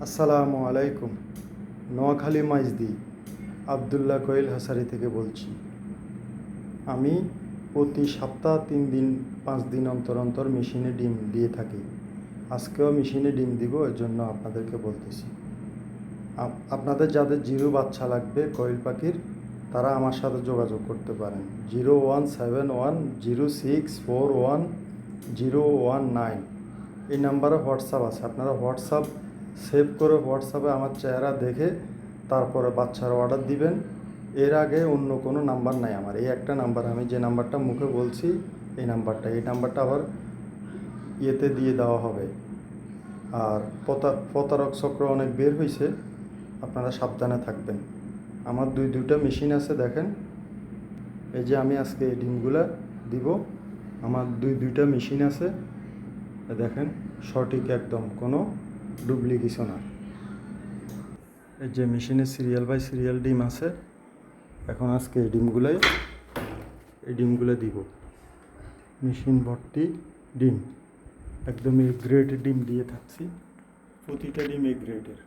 আসসালামু আলাইকুম। নোয়াখালী মাইজদি আবদুল্লাহ কোয়েল হাসারি থেকে বলছি। আমি প্রতি সপ্তাহ তিন দিন, পাঁচ দিন অন্তর অন্তর মেশিনে ডিম দিয়ে থাকি। আজকেও মেশিনে ডিম দিব এর জন্য আপনাদেরকে বলতেছি। আপ- আপনাদের যাদের জিরো বাচ্চা লাগবে, কোয়েল পাখির, তারা আমার সাথে যোগাযোগ করতে পারেন। Zero one seven one zero six four one zero one nine. এই নাম্বারে হোয়াটসঅ্যাপ আছে। আপনারা হোয়াটসঅ্যাপ সেভ করে হোয়াটসঅ্যাপে আমার চেহারা দেখে তারপরে বাচ্চার অর্ডার দিবেন। এর আগে অন্য কোনো নাম্বার নাই আমার। এই একটা নাম্বার আমি যে নাম্বারটা মুখে বলছি, এই নাম্বারটা এই নাম্বারটা আবার ইয়েতে দিয়ে দেওয়া হবে। আর প্রতা- প্রতারক চক্র অনেক বের হয়েছে আপনারা সাবধানে থাকবেন। আমার দুই, দুইটা মেশিন আছে, দেখেন। এই যে আমি আজকে এই ডিমগুলা দিব। আমার দুই, দুইটা মেশিন আছে। দেখেন, সঠিক একদম কোনো ডুপ্লিকেশন আর এই যে মেশিনে সিরিয়াল বাই সিরিয়াল ডিম আছে, এখন আজকে এই ডিমগুলোই, এই ডিমগুলো দিব। মেশিন ভর্তি ডিম, একদম এই গ্রেড ডিম দিয়ে থাকছি। প্রতিটা ডিম এই গ্রেডের